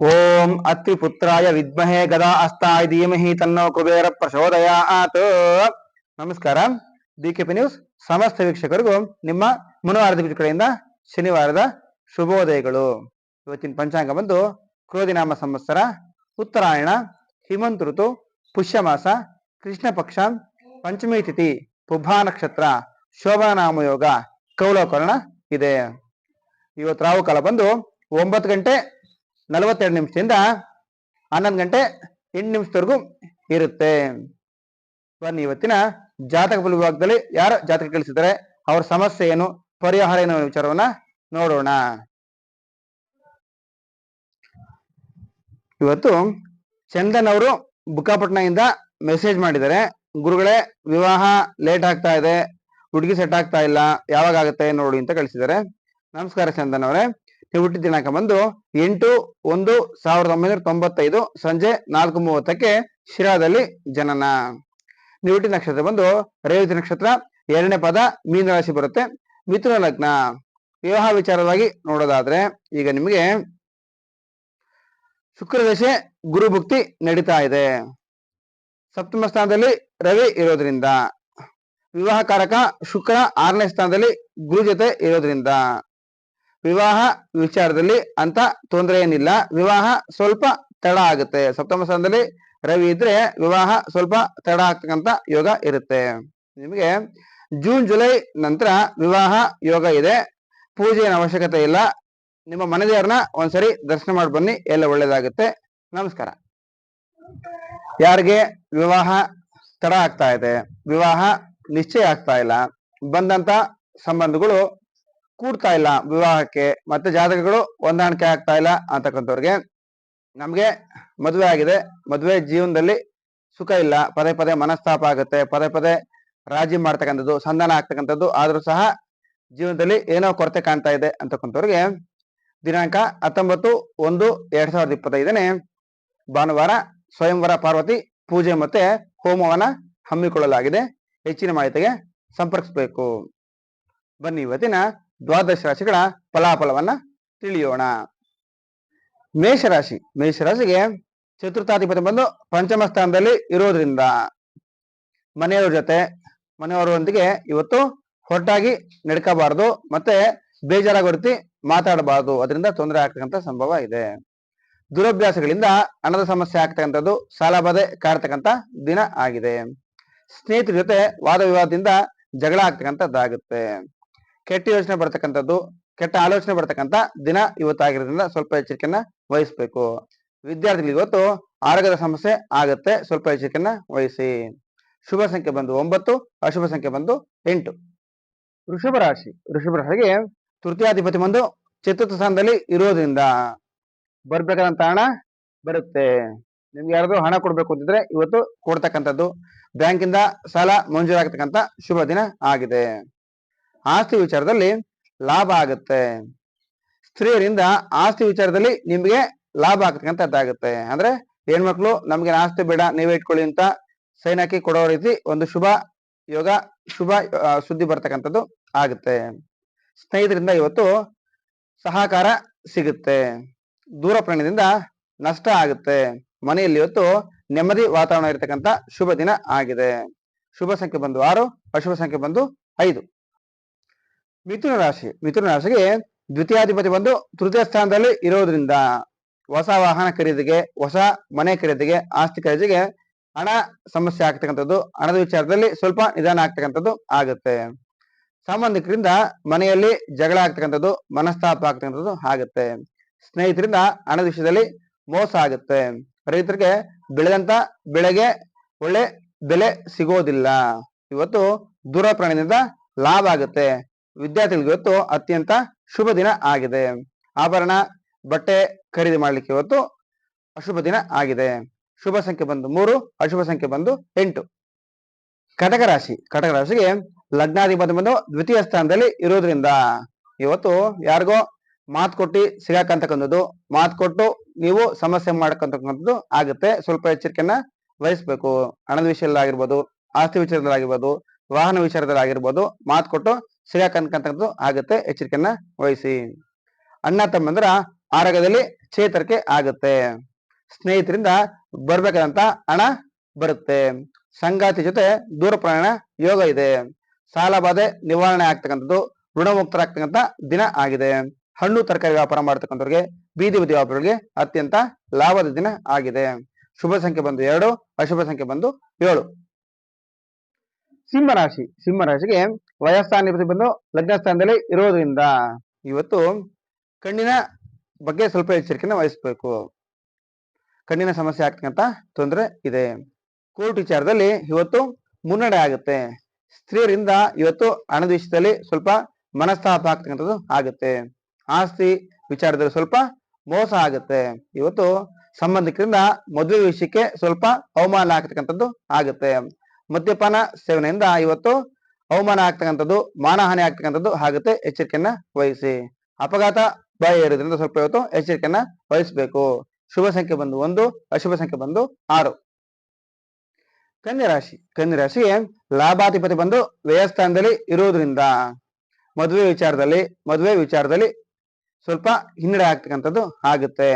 ಓಂ ಅತ್ರಿಪುತ್ರಾಯ ವಿದ್ಮಹೇ ಗದಾ ಅಸ್ತಾಯ ಧೀಮಹಿ ತನ್ನೋ ಕುಬೇರ ಪ್ರಚೋದಯಾತ್ ನಮಸ್ಕಾರ ಡಿ ಕೆ ಪಿ ನ್ಯೂಸ್ ಸಮಸ್ತ ವೀಕ್ಷಕರಿಗೂ ನಿಮ್ಮ ಮನೋಹಾರ್ದಿಕ ಕಡೆಯಿಂದ ಶನಿವಾರದ ಶುಭೋದಯಗಳು. ಇವತ್ತಿನ ಪಂಚಾಂಗ ಬಂದು ಕ್ರೋಧಿನಾಮ ಸಂವತ್ಸರ, ಉತ್ತರಾಯಣ, ಹಿಮಂತ ಋತು, ಪುಷ್ಯಮಾಸ, ಕೃಷ್ಣ ಪಕ್ಷ, ಪಂಚಮಿ ತಿಥಿ, ಪುಭಾ ನಕ್ಷತ್ರ ಶೋಭಾನಾಮ ಯೋಗ, ಕೌಲೋಕರಣ ಇದೆ. ಇವತ್ತು ರಾಹುಕಾಲ ಬಂದು ಒಂಬತ್ತು ಗಂಟೆ ನಲವತ್ತೆರಡು ನಿಮಿಷದಿಂದ ಹನ್ನೊಂದು ಗಂಟೆ ಎಂಟು ನಿಮಿಷದವರೆಗೂ ಇರುತ್ತೆ. ಬನ್ನಿ, ಇವತ್ತಿನ ಜಾತಕ ಬಲ ವಿಭಾಗದಲ್ಲಿ ಯಾರು ಜಾತಕ ಕಳಿಸಿದರೆ ಅವ್ರ ಸಮಸ್ಯೆ ಏನು? ಪರಿಹಾರ ಏನು ವಿಚಾರವನ್ನ ನೋಡೋಣ. ಇವತ್ತು ಚಂದನ್ ಅವರು ಬುಕ್ಕಾಪಟ್ಟಣದಿಂದ ಮೆಸೇಜ್ ಮಾಡಿದ್ದಾರೆ. ಗುರುಗಳೇ, ವಿವಾಹ ಲೇಟ್ ಆಗ್ತಾ ಇದೆ. ಹುಡುಗಿ ಸೆಟ್ ಆಗ್ತಾ ಇಲ್ಲ. ಯಾವಾಗ ಆಗುತ್ತೆ ನೋಡಿ ಅಂತ ಕಳಿಸಿದ್ದಾರೆ. ನಮಸ್ಕಾರ ಚಂದನ್ ಅವರೇ. ನೀವು ಹುಟ್ಟಿದ ದಿನಾಂಕ ಬಂದು ಎಂಟು, ಒಂದು, ಸಾವಿರದ ಒಂಬೈನೂರ ತೊಂಬತ್ತೈದು ಸಂಜೆ ನಾಲ್ಕು ಮೂವತ್ತಕ್ಕೆ ಶಿರಾದಲ್ಲಿ ಜನನ. ನೀವು ನಕ್ಷತ್ರ ಬಂದು ರೇವತಿ ನಕ್ಷತ್ರ, ಎರಡನೇ ಪದ ಮೀನ ರಾಶಿ ಬರುತ್ತೆ, ಮಿಥುನ ಲಗ್ನ. ವಿವಾಹ ವಿಚಾರವಾಗಿ ನೋಡೋದಾದ್ರೆ ಈಗ ನಿಮಗೆ ಶುಕ್ರ ದಶೆ ಗುರು ಭುಕ್ತಿ ನಡೀತಾ ಇದೆ. ಸಪ್ತಮ ಸ್ಥಾನದಲ್ಲಿ ರವಿ ಇರೋದ್ರಿಂದ. ವಿವಾಹ ಕಾರಕ ಶುಕ್ರ ಆರನೇ ಸ್ಥಾನದಲ್ಲಿ ಗುರು ಜೊತೆ ಇರೋದ್ರಿಂದ. ವಿವಾಹ ವಿಚಾರದಲ್ಲಿ ಅಂತ ತೊಂದರೆ ಏನಿಲ್ಲ. ವಿವಾಹ ಸ್ವಲ್ಪ ತಡ ಆಗುತ್ತೆ. ಸಪ್ತಮ ಸ್ಥಾನದಲ್ಲಿ ರವಿ ಇದ್ರೆ ವಿವಾಹ ಸ್ವಲ್ಪ ತಡ ಆಗ್ತಕ್ಕಂತ ಯೋಗ ಇರುತ್ತೆ. ನಿಮಗೆ ಜೂನ್, ಜುಲೈ ನಂತರ ವಿವಾಹ ಯೋಗ ಇದೆ. ಪೂಜೆಯ ಅವಶ್ಯಕತೆ ಇಲ್ಲ. ನಿಮ್ಮ ಮನೆದೇವ್ರನ್ನ ಒಂದ್ಸರಿ ದರ್ಶನ ಮಾಡಿ ಬನ್ನಿ. ಎಲ್ಲ ಒಳ್ಳೇದಾಗುತ್ತೆ. ನಮಸ್ಕಾರ. ಯಾರಿಗೆ ವಿವಾಹ ತಡ ಆಗ್ತಾ ಇದೆ? ವಿವಾಹ ನಿಶ್ಚಯ ಆಗ್ತಾ ಇಲ್ಲ. ಬಂದಂತ ಸಂಬಂಧಗಳು ಕೂಡ್ತಾ ಇಲ್ಲ ವಿವಾಹಕ್ಕೆ, ಮತ್ತೆ ಜಾತಕಗಳು ಹೊಂದಾಣಿಕೆ ಆಗ್ತಾ ಇಲ್ಲ ಅಂತಕ್ಕಂಥವ್ರಿಗೆ ನಮ್ಗೆ ಮದುವೆ ಆಗಿದೆ. ಮದುವೆ ಜೀವನದಲ್ಲಿ ಸುಖ ಇಲ್ಲ. ಪದೇ ಪದೇ ಮನಸ್ತಾಪ ಆಗುತ್ತೆ. ಪದೇ ಪದೇ ರಾಜಿ ಮಾಡ್ತಕ್ಕಂಥದ್ದು, ಸಂಧಾನ ಆಗ್ತಕ್ಕಂಥದ್ದು, ಆದ್ರೂ ಸಹ ಜೀವನದಲ್ಲಿ ಏನೋ ಕೊರತೆ ಕಾಣ್ತಾ ಇದೆ ಅಂತಕ್ಕಂಥವ್ರಿಗೆ ದಿನಾಂಕ ಹತ್ತೊಂಬತ್ತು ಒಂದು ಎರಡ್ ಸಾವಿರದ ಇಪ್ಪತ್ತೈದನೇ ಭಾನುವಾರ ಸ್ವಯಂವರ ಪಾರ್ವತಿ ಪೂಜೆ ಮತ್ತೆ ಹೋಮವನ್ನ ಹಮ್ಮಿಕೊಳ್ಳಲಾಗಿದೆ. ಹೆಚ್ಚಿನ ಮಾಹಿತಿಗೆ ಸಂಪರ್ಕಿಸಬೇಕು. ಬನ್ನಿ ಇವತ್ತಿನ ದ್ವಾದಶ ರಾಶಿಗಳ ಫಲಾಫಲವನ್ನ ತಿಳಿಯೋಣ. ಮೇಷರಾಶಿ, ಮೇಷರಾಶಿಗೆ ಚತುರ್ಥಾಧಿಪತಿ ಬಂದು ಪಂಚಮ ಸ್ಥಾನದಲ್ಲಿ ಇರೋದ್ರಿಂದ ಮನೆಯವರ ಜೊತೆ, ಮನೆಯವರೊಂದಿಗೆ ಇವತ್ತು ಹೊರಟಾಗಿ ನಡ್ಕೋಬಾರ್ದು ಮತ್ತೆ ಬೇಜಾರಾಗೋ ಮಾತಾಡಬಾರ್ದು. ಅದರಿಂದ ತೊಂದರೆ ಆಗ್ತಕ್ಕಂಥ ಸಂಭವ ಇದೆ. ದುರಭ್ಯಾಸಗಳಿಂದ ಹಣದ ಸಮಸ್ಯೆ ಆಗ್ತಕ್ಕಂಥದ್ದು ಸಾಲ ಬಾಧೆ ಕಾಡ್ತಕ್ಕಂಥ ದಿನ ಆಗಿದೆ. ಸ್ನೇಹಿತರ ಜೊತೆ ವಾದ ವಿವಾದದಿಂದ ಜಗಳ ಆಗ್ತಕ್ಕಂಥದ್ದಾಗುತ್ತೆ. ಕೆಟ್ಟ ಯೋಚನೆ ಬರ್ತಕ್ಕಂಥದ್ದು, ಕೆಟ್ಟ ಆಲೋಚನೆ ಬರ್ತಕ್ಕಂಥ ದಿನ ಇವತ್ತಾಗಿರೋದ್ರಿಂದ ಸ್ವಲ್ಪ ಎಚ್ಚರಿಕೆಯನ್ನ ವಹಿಸ್ಬೇಕು. ವಿದ್ಯಾರ್ಥಿಗಳಿಗೆ ಇವತ್ತು ಆರೋಗ್ಯದ ಸಮಸ್ಯೆ ಆಗುತ್ತೆ, ಸ್ವಲ್ಪ ಎಚ್ಚರಿಕೆಯನ್ನ ವಹಿಸಿ. ಶುಭ ಸಂಖ್ಯೆ ಬಂದು ಒಂಬತ್ತು, ಅಶುಭ ಸಂಖ್ಯೆ ಬಂದು ಎಂಟು. ವೃಷಭ ರಾಶಿ, ವೃಷಭ ರಾಶಿಗೆ ತೃತೀಯಾಧಿಪತಿ ಬಂದು ಚತುರ್ಥ ಸ್ಥಾನದಲ್ಲಿ ಇರೋದ್ರಿಂದ ಬರ್ಬೇಕಾದಂತ ಹಣ ಬರುತ್ತೆ. ನಿಮ್ಗೆ ಯಾರಾದ್ರೂ ಹಣ ಕೊಡ್ಬೇಕು ಅಂತಿದ್ರೆ ಇವತ್ತು ಕೊಡ್ತಕ್ಕಂಥದ್ದು. ಬ್ಯಾಂಕಿಂದ ಸಾಲ ಮಂಜೂರಾಗತಕ್ಕಂಥ ಶುಭ ದಿನ ಆಗಿದೆ. ಆಸ್ತಿ ವಿಚಾರದಲ್ಲಿ ಲಾಭ ಆಗುತ್ತೆ. ಸ್ತ್ರೀಯರಿಂದ ಆಸ್ತಿ ವಿಚಾರದಲ್ಲಿ ನಿಮಗೆ ಲಾಭ ಆಗ್ತಕ್ಕಂಥದ್ದಾಗುತ್ತೆ. ಅಂದ್ರೆ ಹೆಣ್ಮಕ್ಳು ನಮ್ಗೆ ಆಸ್ತಿ ಬೇಡ, ನೀವೇ ಇಟ್ಕೊಳ್ಳಿ ಅಂತ ಸೈನ್ ಹಾಕಿ ಕೊಡೋ ರೀತಿ ಒಂದು ಶುಭ ಯೋಗ, ಶುಭ ಸುದ್ದಿ ಬರ್ತಕ್ಕಂಥದ್ದು ಆಗುತ್ತೆ. ಸ್ನೇಹಿತರಿಂದ ಇವತ್ತು ಸಹಕಾರ ಸಿಗುತ್ತೆ. ದೂರ ಪ್ರಯಾಣದಿಂದ ನಷ್ಟ ಆಗುತ್ತೆ. ಮನೆಯಲ್ಲಿ ಇವತ್ತು ನೆಮ್ಮದಿ ವಾತಾವರಣ ಇರತಕ್ಕಂತ ಶುಭ ದಿನ ಆಗಿದೆ. ಶುಭ ಸಂಖ್ಯೆ ಬಂದು ಆರು, ಅಶುಭ ಸಂಖ್ಯೆ ಬಂದು ಐದು. ಮಿಥುನ ರಾಶಿ, ಮಿಥುನ ರಾಶಿಗೆ ದ್ವಿತೀಯಾಧಿಪತಿ ಬಂದು ತೃತೀಯ ಸ್ಥಾನದಲ್ಲಿ ಇರೋದ್ರಿಂದ ಹೊಸ ವಾಹನ ಖರೀದಿಗೆ, ಹೊಸ ಮನೆ ಖರೀದಿಗೆ, ಆಸ್ತಿ ಖರೀದಿಗೆ ಹಣ ಸಮಸ್ಯೆ ಆಗ್ತಕ್ಕಂಥದ್ದು, ಹಣದ ವಿಚಾರದಲ್ಲಿ ಸ್ವಲ್ಪ ನಿಧಾನ ಆಗ್ತಕ್ಕಂಥದ್ದು ಆಗುತ್ತೆ. ಸಂಬಂಧಿಕರಿಂದ ಮನೆಯಲ್ಲಿ ಜಗಳ ಆಗ್ತಕ್ಕಂಥದ್ದು, ಮನಸ್ತಾಪ ಆಗ್ತಕ್ಕಂಥದ್ದು ಆಗುತ್ತೆ. ಸ್ನೇಹಿತರಿಂದ ಹಣದ ವಿಷಯದಲ್ಲಿ ಮೋಸ ಆಗುತ್ತೆ. ರೈತರಿಗೆ ಬೆಳೆದಂತ ಬೆಳೆಗೆ ಒಳ್ಳೆ ಬೆಲೆ ಸಿಗೋದಿಲ್ಲ. ಇವತ್ತು ದೂರ ಪ್ರಾಣಿಯಿಂದ ಲಾಭ ಆಗುತ್ತೆ. ವಿದ್ಯಾರ್ಥಿಗಳಿಗೆ ಇವತ್ತು ಅತ್ಯಂತ ಶುಭ ದಿನ ಆಗಿದೆ. ಆಭರಣ, ಬಟ್ಟೆ ಖರೀದಿ ಮಾಡಲಿಕ್ಕೆ ಇವತ್ತು ಅಶುಭ ದಿನ ಆಗಿದೆ. ಶುಭ ಸಂಖ್ಯೆ ಬಂದು ಮೂರು, ಅಶುಭ ಸಂಖ್ಯೆ ಬಂದು ಎಂಟು. ಕಟಕ ರಾಶಿ, ಕಟಕ ರಾಶಿಗೆ ಲಗ್ನಾಧಿಪತಿ ಬಂದು ದ್ವಿತೀಯ ಸ್ಥಾನದಲ್ಲಿ ಇರೋದ್ರಿಂದ ಇವತ್ತು ಯಾರಿಗೋ ಮಾತು ಕೊಟ್ಟು ಸಿಗಾಕಂತಕ್ಕಂಥದ್ದು ಮಾತು ಕೊಟ್ಟು ನೀವು ಸಮಸ್ಯೆ ಮಾಡ್ಕೊಂತಕ್ಕಂಥದ್ದು ಆಗುತ್ತೆ. ಸ್ವಲ್ಪ ಎಚ್ಚರಿಕೆಯನ್ನ ವಹಿಸ್ಬೇಕು. ಹಣದ ವಿಷಯದಲ್ಲಾಗಿರ್ಬೋದು ಆಸ್ತಿ ವಿಚಾರದಲ್ಲಿ ಆಗಿರ್ಬೋದು ವಾಹನ ವಿಚಾರದಲ್ಲಿ ಆಗಿರ್ಬೋದು, ಮಾತು ಕೊಟ್ಟು ಸಿಗಾಕಂತಕ್ಕಂಥದ್ದು ಆಗುತ್ತೆ. ಎಚ್ಚರಿಕೆಯನ್ನ ವಹಿಸಿ. ಅಣ್ಣ ತಮ್ಮಂದ್ರ ಆರೋಗ್ಯದಲ್ಲಿ ಚೇತರಿಕೆ ಆಗುತ್ತೆ. ಸ್ನೇಹಿತರಿಂದ ಬರ್ಬೇಕಾದಂತ ಹಣ ಬರುತ್ತೆ. ಸಂಗಾತಿ ಜೊತೆ ದೂರ ಪ್ರಯಾಣ ಯೋಗ ಇದೆ. ಸಾಲಬಾಧೆ ನಿವಾರಣೆ ಆಗ್ತಕ್ಕಂಥದ್ದು, ಋಣಮುಕ್ತರಾಗ್ತಕ್ಕಂಥ ದಿನ ಆಗಿದೆ. ಹಣ್ಣು, ತರಕಾರಿ ವ್ಯಾಪಾರ ಮಾಡ್ತಕ್ಕಂಥವ್ರಿಗೆ, ಬೀದಿ ಬದಿ ವ್ಯಾಪಾರಿಗಳಿಗೆ ಅತ್ಯಂತ ಲಾಭದ ದಿನ ಆಗಿದೆ. ಶುಭ ಸಂಖ್ಯೆ ಬಂದು ಎರಡು, ಅಶುಭ ಸಂಖ್ಯೆ ಬಂದು ಏಳು. ಸಿಂಹರಾಶಿ, ಸಿಂಹರಾಶಿಗೆ ವಯಸ್ಸಾನಿಪತಿ ಬಂದು ಲಗ್ನ ಸ್ಥಾನದಲ್ಲಿ ಇರೋದ್ರಿಂದ ಇವತ್ತು ಕಣ್ಣಿನ ಬಗ್ಗೆ ಸ್ವಲ್ಪ ಎಚ್ಚರಿಕೆಯನ್ನು ವಹಿಸ್ಬೇಕು. ಕಣ್ಣಿನ ಸಮಸ್ಯೆ ಆಗ್ತಕ್ಕಂಥ ತೊಂದರೆ ಇದೆ. ಕೋರ್ಟ್ ವಿಚಾರದಲ್ಲಿ ಇವತ್ತು ಮುನ್ನಡೆ ಆಗುತ್ತೆ. ಸ್ತ್ರೀಯರಿಂದ ಇವತ್ತು ಹಣದ ವಿಷಯದಲ್ಲಿ ಸ್ವಲ್ಪ ಮನಸ್ತಾಪ ಆಗ್ತಕ್ಕಂಥದ್ದು ಆಗುತ್ತೆ. ಆಸ್ತಿ ವಿಚಾರದಲ್ಲಿ ಸ್ವಲ್ಪ ಮೋಸ ಆಗುತ್ತೆ. ಇವತ್ತು ಸಂಬಂಧಿಕರಿಂದ ಮದುವೆ ವಿಷಯಕ್ಕೆ ಸ್ವಲ್ಪ ಅವಮಾನ ಆಗ್ತಕ್ಕಂಥದ್ದು ಆಗುತ್ತೆ. ಮದ್ಯಪಾನ ಸೇವನೆಯಿಂದ ಇವತ್ತು ಅವಮಾನ ಆಗ್ತಕ್ಕಂಥದ್ದು, ಮಾನಹಾನಿ ಆಗ್ತಕ್ಕಂಥದ್ದು ಆಗುತ್ತೆ. ಎಚ್ಚರಿಕೆಯನ್ನ ವಹಿಸಿ. ಅಪಘಾತ ಭಯ ಇರೋದ್ರಿಂದ ಸ್ವಲ್ಪ ಇವತ್ತು ಎಚ್ಚರಿಕೆಯನ್ನ ವಹಿಸಬೇಕು. ಶುಭ ಸಂಖ್ಯೆ ಬಂದು ಒಂದು, ಅಶುಭ ಸಂಖ್ಯೆ ಬಂದು ಆರು. ಕನ್ಯಾ ರಾಶಿ ಕನ್ಯಾ ರಾಶಿಗೆ ಲಾಭಾಧಿಪತಿ ಬಂದು ವ್ಯಯಸ್ಥಾನದಲ್ಲಿ ಇರೋದ್ರಿಂದ ಮದುವೆ ವಿಚಾರದಲ್ಲಿ ಮದುವೆ ವಿಚಾರದಲ್ಲಿ ಸ್ವಲ್ಪ ಹಿನ್ನಡೆ ಆಗ್ತಕ್ಕಂಥದ್ದು ಆಗುತ್ತೆ.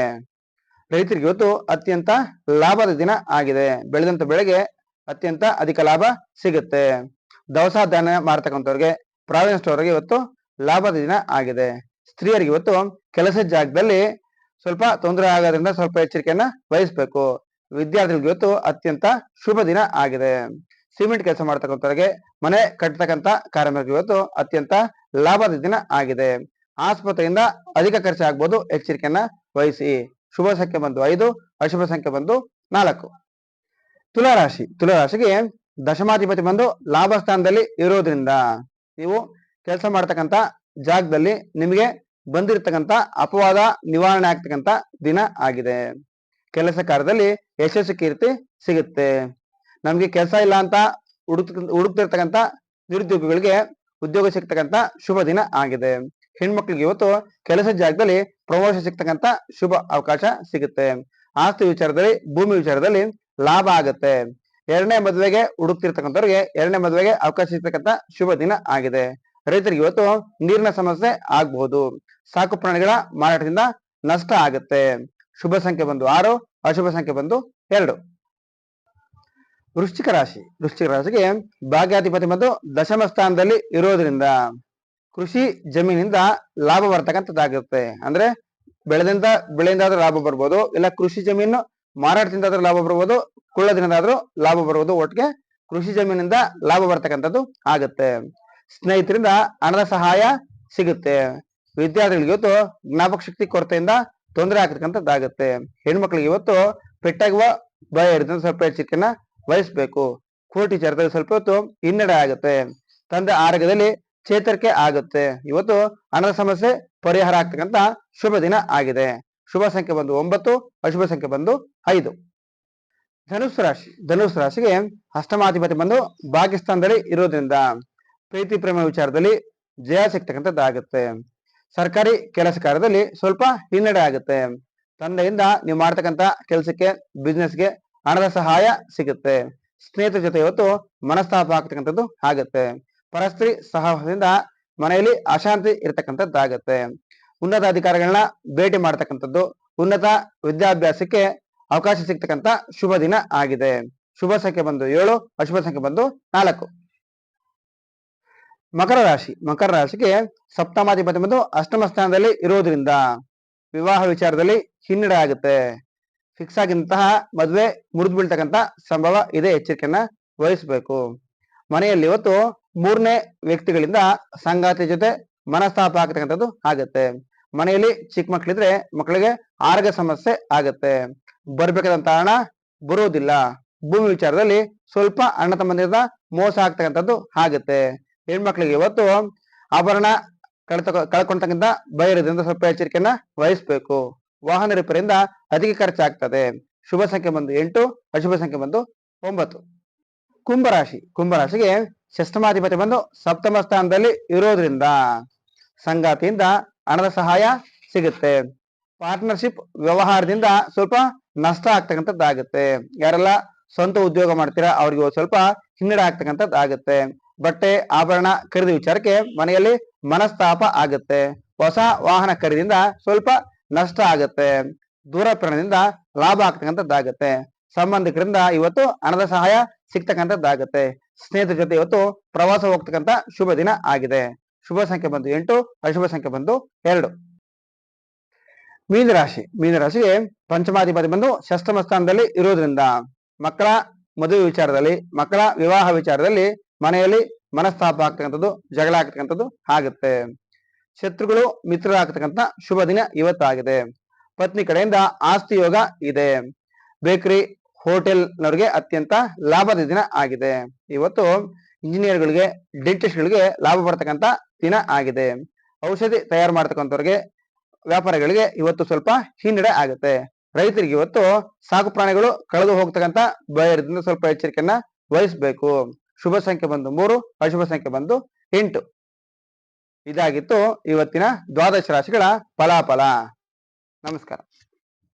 ರೈತರಿಗೆ ಇವತ್ತು ಅತ್ಯಂತ ಲಾಭದ ದಿನ ಆಗಿದೆ. ಬೆಳೆದಂತ ಬೆಳೆಗೆ ಅತ್ಯಂತ ಅಧಿಕ ಲಾಭ ಸಿಗುತ್ತೆ. ದವಸ ಧಾನ್ಯ ಮಾರ್ತಕ್ಕಂಥವ್ರಿಗೆ ಪ್ರಾವಿನ್ ಸ್ಟೋರ್ಗೆ ಇವತ್ತು ಲಾಭದ ದಿನ ಆಗಿದೆ. ಸ್ತ್ರೀಯರಿಗೆ ಇವತ್ತು ಕೆಲಸದ ಜಾಗದಲ್ಲಿ ಸ್ವಲ್ಪ ತೊಂದರೆ ಆಗೋದ್ರಿಂದ ಸ್ವಲ್ಪ ಎಚ್ಚರಿಕೆಯನ್ನ ವಹಿಸ್ಬೇಕು. ವಿದ್ಯಾರ್ಥಿಗಳಿಗೆ ಇವತ್ತು ಅತ್ಯಂತ ಶುಭ ದಿನ ಆಗಿದೆ. ಸಿಮೆಂಟ್ ಕೆಲಸ ಮಾಡ್ತಕ್ಕಂಥವ್ರಿಗೆ ಮನೆ ಕಟ್ಟತಕ್ಕಂತ ಕಾರ್ಮಿಕರಿಗೆ ಇವತ್ತು ಅತ್ಯಂತ ಲಾಭದ ದಿನ ಆಗಿದೆ. ಆಸ್ಪತ್ರೆಯಿಂದ ಅಧಿಕ ಖರ್ಚು ಆಗ್ಬೋದು ಎಚ್ಚರಿಕೆಯನ್ನ ವಹಿಸಿ. ಶುಭ ಸಂಖ್ಯೆ ಬಂದು ಐದು, ಅಶುಭ ಸಂಖ್ಯೆ ಬಂದು ನಾಲ್ಕು. ತುಲಾರಾಶಿ. ತುಲಾರಾಶಿಗೆ ದಶಮಾಧಿಪತಿ ಬಂದು ಲಾಭ ಸ್ಥಾನದಲ್ಲಿ ಇರೋದ್ರಿಂದ ನೀವು ಕೆಲಸ ಮಾಡ್ತಕ್ಕಂತ ಜಾಗದಲ್ಲಿ ನಿಮಗೆ ಬಂದಿರತಕ್ಕಂತ ಅಪವಾದ ನಿವಾರಣೆ ಆಗ್ತಕ್ಕಂತ ದಿನ ಆಗಿದೆ. ಕೆಲಸ ಕಾರ್ಯದಲ್ಲಿ ಯಶಸ್ಸು ಕೀರ್ತಿ ಸಿಗುತ್ತೆ. ನಮ್ಗೆ ಕೆಲಸ ಇಲ್ಲ ಅಂತ ಹುಡುಕ್ ಹುಡುಕ್ತಿರ್ತಕ್ಕಂತ ನಿರುದ್ಯೋಗಿಗಳಿಗೆ ಉದ್ಯೋಗ ಸಿಗ್ತಕ್ಕಂತ ಶುಭ ದಿನ ಆಗಿದೆ. ಹೆಣ್ಮಕ್ಳಿಗೆ ಇವತ್ತು ಕೆಲಸ ಜಾಗದಲ್ಲಿ ಪ್ರಮೋಷನ್ ಸಿಗ್ತಕ್ಕಂತ ಶುಭ ಅವಕಾಶ ಸಿಗುತ್ತೆ. ಆಸ್ತಿ ವಿಚಾರದಲ್ಲಿ, ಭೂಮಿ ವಿಚಾರದಲ್ಲಿ ಲಾಭ ಆಗುತ್ತೆ. ಎರಡನೇ ಮದುವೆಗೆ ಹುಡುಕ್ತಿರ್ತಕ್ಕಂಥವ್ರಿಗೆ ಎರಡನೇ ಮದುವೆಗೆ ಅವಕಾಶ ಇರ್ತಕ್ಕಂಥ ಶುಭ ದಿನ ಆಗಿದೆ. ರೈತರಿಗೆ ಇವತ್ತು ನೀರಿನ ಸಮಸ್ಯೆ ಆಗ್ಬಹುದು. ಸಾಕು ಪ್ರಾಣಿಗಳ ಮಾರಾಟದಿಂದ ನಷ್ಟ ಆಗುತ್ತೆ. ಶುಭ ಸಂಖ್ಯೆ ಬಂದು ಆರು, ಅಶುಭ ಸಂಖ್ಯೆ ಬಂದು ಎರಡು. ವೃಶ್ಚಿಕ ರಾಶಿ. ವೃಶ್ಚಿಕ ರಾಶಿಗೆ ಭಾಗ್ಯಾಧಿಪತಿ ಮತ್ತು ದಶಮ ಸ್ಥಾನದಲ್ಲಿ ಇರೋದ್ರಿಂದ ಕೃಷಿ ಜಮೀನಿಂದ ಲಾಭ ಬರ್ತಕ್ಕಂಥದ್ದಾಗುತ್ತೆ. ಅಂದ್ರೆ ಬೆಳೆದಿಂದ ಬೆಳೆಯಿಂದ ಲಾಭ ಬರ್ಬೋದು. ಇಲ್ಲ ಕೃಷಿ ಜಮೀನು ಮಾರಾಟದಿಂದಾದ್ರೂ ಲಾಭ ಬರ್ಬೋದು ಕುಳ್ಳದಿಂದಾದ್ರೂ ಲಾಭ ಬರುವುದು ಒಟ್ಟಿಗೆ ಕೃಷಿ ಜಮೀನಿಂದ ಲಾಭ ಬರ್ತಕ್ಕಂಥದ್ದು ಆಗುತ್ತೆ. ಸ್ನೇಹಿತರಿಂದ ಹಣದ ಸಹಾಯ ಸಿಗುತ್ತೆ. ವಿದ್ಯಾರ್ಥಿಗಳಿಗೆ ಇವತ್ತು ಜ್ಞಾಪಕ ಶಕ್ತಿ ಕೊರತೆಯಿಂದ ತೊಂದರೆ ಆಗ್ತಕ್ಕಂಥದ್ದಾಗುತ್ತೆ. ಹೆಣ್ಮಕ್ಳಿಗೆ ಇವತ್ತು ಪೆಟ್ಟಾಗುವ ಭಯ ಇರುತ್ತೆ ಸ್ವಲ್ಪ ಎಚ್ಚರಿಕೆಯನ್ನ ವಹಿಸ್ಬೇಕು. ಕೋಟಿ ವಿಚಾರದಲ್ಲಿ ಸ್ವಲ್ಪ ಇವತ್ತು ಹಿನ್ನಡೆ ಆಗುತ್ತೆ. ತಂದೆ ಆರೋಗ್ಯದಲ್ಲಿ ಚೇತರಿಕೆ ಆಗುತ್ತೆ. ಇವತ್ತು ಹಣದ ಸಮಸ್ಯೆ ಪರಿಹಾರ ಆಗ್ತಕ್ಕಂತ ಶುಭ ದಿನ ಆಗಿದೆ. ಶುಭ ಸಂಖ್ಯೆ ಬಂದು ಒಂಬತ್ತು, ಅಶುಭ ಸಂಖ್ಯೆ ಬಂದು ಐದು. ಧನುಸ್ ರಾಶಿ, ಧನುಸ್ ರಾಶಿಗೆ ಅಷ್ಟಮಾಧಿಪತಿ ಬಂದು ಪಾಕಿಸ್ತಾನದಲ್ಲಿ ಇರೋದ್ರಿಂದ ಪ್ರೀತಿ, ಪ್ರೇಮ ವಿಚಾರದಲ್ಲಿ ಜಯ ಸಿಗ್ತಕ್ಕಂಥದ್ದಾಗುತ್ತೆ. ಸರ್ಕಾರಿ ಕೆಲಸ ಕಾರ್ಯದಲ್ಲಿ ಸ್ವಲ್ಪ ಹಿನ್ನಡೆ ಆಗುತ್ತೆ. ತಂದೆಯಿಂದ ನೀವು ಮಾಡ್ತಕ್ಕಂಥ ಕೆಲಸಕ್ಕೆ ಬಿಸ್ನೆಸ್ಗೆ ಹಣದ ಸಹಾಯ ಸಿಗುತ್ತೆ. ಸ್ನೇಹಿತರ ಜೊತೆ ಇವತ್ತು ಮನಸ್ತಾಪ ಆಗ್ತಕ್ಕಂಥದ್ದು ಆಗುತ್ತೆ. ಪರಸ್ತ್ರೀ ಸಹವಾಸದಿಂದ ಮನೆಯಲ್ಲಿ ಅಶಾಂತಿ ಇರತಕ್ಕಂಥದ್ದಾಗತ್ತೆ. ಉನ್ನತ ಅಧಿಕಾರಿಗಳನ್ನ ಭೇಟಿ ಮಾಡ್ತಕ್ಕಂಥದ್ದು ಉನ್ನತ ವಿದ್ಯಾಭ್ಯಾಸಕ್ಕೆ ಅವಕಾಶ ಸಿಗ್ತಕ್ಕಂಥ ಶುಭ ದಿನ ಆಗಿದೆ. ಶುಭ ಸಂಖ್ಯೆ ಬಂದು ಏಳು, ಅಶುಭ ಸಂಖ್ಯೆ ಬಂದು ನಾಲ್ಕು. ಮಕರ ರಾಶಿ. ಮಕರ ರಾಶಿಗೆ ಸಪ್ತಮಾಧಿಪತಿ ಬಂದು ಅಷ್ಟಮ ಸ್ಥಾನದಲ್ಲಿ ಇರೋದ್ರಿಂದ ವಿವಾಹ ವಿಚಾರದಲ್ಲಿ ಹಿನ್ನಡೆ ಆಗುತ್ತೆ. ಫಿಕ್ಸ್ ಆಗಿಂತಹ ಮದುವೆ ಮುರಿದು ಬೀಳ್ತಕ್ಕಂತ ಸಂಭವ ಇದೆ ಎಚ್ಚರಿಕೆಯನ್ನ ವಹಿಸಬೇಕು. ಮನೆಯಲ್ಲಿ ಇವತ್ತು ಮೂರನೇ ವ್ಯಕ್ತಿಗಳಿಂದ ಸಂಗಾತಿ ಜೊತೆ ಮನಸ್ತಾಪ ಆಗ್ತಕ್ಕಂಥದ್ದು ಆಗತ್ತೆ. ಮನೆಯಲ್ಲಿ ಚಿಕ್ಕ ಮಕ್ಕಳಿದ್ರೆ ಮಕ್ಕಳಿಗೆ ಆರೋಗ್ಯ ಸಮಸ್ಯೆ ಆಗತ್ತೆ. ಬರ್ಬೇಕಾದಂತ ಹಣ ಬರೋದಿಲ್ಲ. ಭೂಮಿ ವಿಚಾರದಲ್ಲಿ ಸ್ವಲ್ಪ ಅಣ್ಣ ತಮ್ಮಂದಿರದ ಮೋಸ ಆಗ್ತಕ್ಕಂಥದ್ದು ಆಗತ್ತೆ. ಹೆಣ್ಮಕ್ಳಿಗೆ ಇವತ್ತು ಆಭರಣ ಕಳ್ತ ಭಯ ಇರೋದ್ರಿಂದ ಸ್ವಲ್ಪ ಎಚ್ಚರಿಕೆಯನ್ನ ವಹಿಸ್ಬೇಕು. ವಾಹನ ರಿಪೇರಿಯಿಂದ ಅಧಿಕ ಖರ್ಚಾಗ್ತದೆ. ಶುಭ ಸಂಖ್ಯೆ ಬಂದು ಎಂಟು, ಅಶುಭ ಸಂಖ್ಯೆ ಬಂದು ಒಂಬತ್ತು. ಕುಂಭರಾಶಿ ಕುಂಭರಾಶಿಗೆ ಷಷ್ಠಮಾಧಿಪತಿ ಬಂದು ಸಪ್ತಮ ಸ್ಥಾನದಲ್ಲಿ ಇರೋದ್ರಿಂದ ಸಂಗಾತಿಯಿಂದ ಹಣದ ಸಹಾಯ ಸಿಗುತ್ತೆ. ಪಾರ್ಟ್ನರ್ಶಿಪ್ ವ್ಯವಹಾರದಿಂದ ಸ್ವಲ್ಪ ನಷ್ಟ ಆಗ್ತಕ್ಕಂಥದ್ದಾಗುತ್ತೆ. ಯಾರೆಲ್ಲ ಸ್ವಂತ ಉದ್ಯೋಗ ಮಾಡ್ತೀರಾ, ಅವ್ರಿಗೆ ಸ್ವಲ್ಪ ಹಿನ್ನಡೆ ಆಗ್ತಕ್ಕಂಥದ್ದಾಗುತ್ತೆ. ಬಟ್ಟೆ, ಆಭರಣ ಖರೀದಿ ವಿಚಾರಕ್ಕೆ ಮನೆಯಲ್ಲಿ ಮನಸ್ತಾಪ ಆಗುತ್ತೆ. ಹೊಸ ವಾಹನ ಖರೀದಿಯಿಂದ ಸ್ವಲ್ಪ ನಷ್ಟ ಆಗುತ್ತೆ. ದೂರ ಪ್ರಯಾಣದಿಂದ ಲಾಭ ಆಗ್ತಕ್ಕಂಥದ್ದಾಗುತ್ತೆ. ಸಂಬಂಧಿಕರಿಂದ ಇವತ್ತು ಹಣದ ಸಹಾಯ ಸಿಗ್ತಕ್ಕಂಥದ್ದಾಗುತ್ತೆ. ಸ್ನೇಹಿತರ ಜೊತೆ ಇವತ್ತು ಪ್ರವಾಸ ಹೋಗ್ತಕ್ಕಂಥ ಶುಭ ದಿನ ಆಗಿದೆ. ಶುಭ ಸಂಖ್ಯೆ ಬಂದು ಎಂಟು, ಅಶುಭ ಸಂಖ್ಯೆ ಬಂದು ಎರಡು. ಮೀನರಾಶಿ ಮೀನರಾಶಿಗೆ ಪಂಚಮಾಧಿಪತಿ ಬಂದು ಷಷ್ಠಮ ಸ್ಥಾನದಲ್ಲಿ ಇರುವುದರಿಂದ ಮಕ್ಕಳ ಮದುವೆ ವಿಚಾರದಲ್ಲಿ, ಮಕ್ಕಳ ವಿವಾಹ ವಿಚಾರದಲ್ಲಿ ಮನೆಯಲ್ಲಿ ಮನಸ್ತಾಪ ಆಗ್ತಕ್ಕಂಥದ್ದು, ಜಗಳ ಆಗ್ತಕ್ಕಂಥದ್ದು ಆಗುತ್ತೆ. ಶತ್ರುಗಳು ಮಿತ್ರರಾಗ್ತಕ್ಕಂಥ ಶುಭ ದಿನ ಇವತ್ತಾಗಿದೆ. ಪತ್ನಿ ಕಡೆಯಿಂದ ಆಸ್ತಿ ಯೋಗ ಇದೆ. ಬೇಕರಿ, ಹೋಟೆಲ್ನವರಿಗೆ ಅತ್ಯಂತ ಲಾಭದ ದಿನ ಆಗಿದೆ. ಇವತ್ತು ಇಂಜಿನಿಯರ್ಗಳಿಗೆ ಡೆಂಟಿಸ್ಟ್ಗಳಿಗೆ ಲಾಭ ಬರ್ತಕ್ಕಂಥ ದಿನ ಆಗಿದೆ. ಔಷಧಿ ತಯಾರು ಮಾಡ್ತಕ್ಕಂಥವ್ರಿಗೆ, ವ್ಯಾಪಾರಿಗಳಿಗೆ ಇವತ್ತು ಸ್ವಲ್ಪ ಹಿನ್ನಡೆ ಆಗುತ್ತೆ. ರೈತರಿಗೆ ಇವತ್ತು ಸಾಕು ಪ್ರಾಣಿಗಳು ಕಳೆದು ಹೋಗ್ತಕ್ಕಂಥ ಭಯದಿಂದ ಸ್ವಲ್ಪ ಎಚ್ಚರಿಕೆಯನ್ನ ವಹಿಸಬೇಕು. ಶುಭ ಸಂಖ್ಯೆ ಬಂದು ಮೂರು, ಅಶುಭ ಸಂಖ್ಯೆ ಬಂದು ಎಂಟು. ಇದಾಗಿತ್ತು ಇವತ್ತಿನ ದ್ವಾದಶ ರಾಶಿಗಳ ಫಲಾಫಲ. ನಮಸ್ಕಾರ.